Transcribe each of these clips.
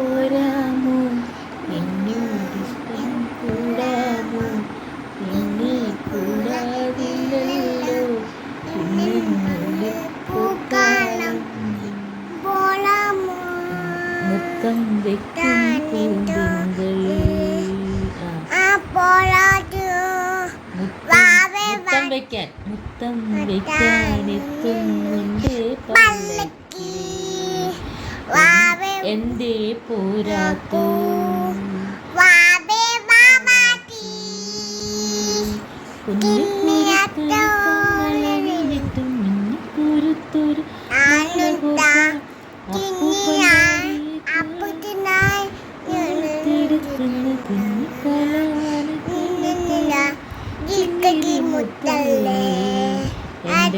പോരാമോ? എന്നോടിഷ്ടം കൂടാമോ? എന്നെ കൂടാതില്ലല്ലോ. മുത്തം വെക്കും മുത്തം വെക്കാൻ. മുത്തം വെക്കാൻ എത്തുന്നുണ്ട് പല്ലക്കി. എന്തേ പോരാത്തോ കുരുത്തൊരു മുത്തല്ലേ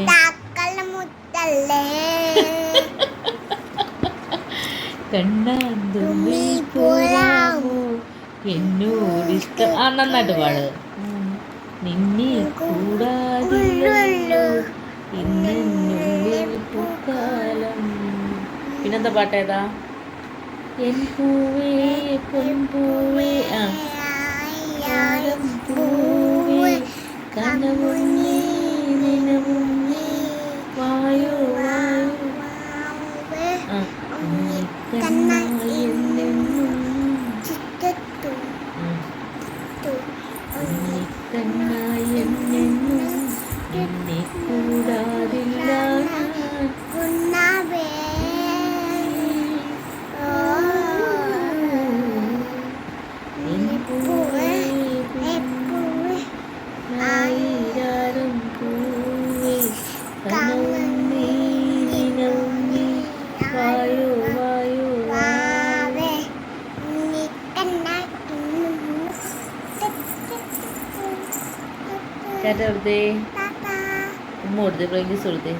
താക്കള മുത്തല്ലേ കണ്ണാന്തുമ്പി പോരാമോ എന്നോടിഷ്ടം ആ നന്നായിട്ട് പാട്. നിന്നെ കൂടാതില്ലല്ലോ. ഇന്നുള്ളിൽ പൂക്കാലം. പിന്നെന്താ പാട്ടേതാ എൻ പൂവേ പൊൻപൂവേ ആ. പൂവേ. കനവും ആയിരം പൂവേ കനവും നീ നിലവും നീ വായോ വായോ വായോ കേട്ടോ വെറുതെ ഉമ്മ കൊടുത്തേ പ്രൈസ് കൊടുത്തേ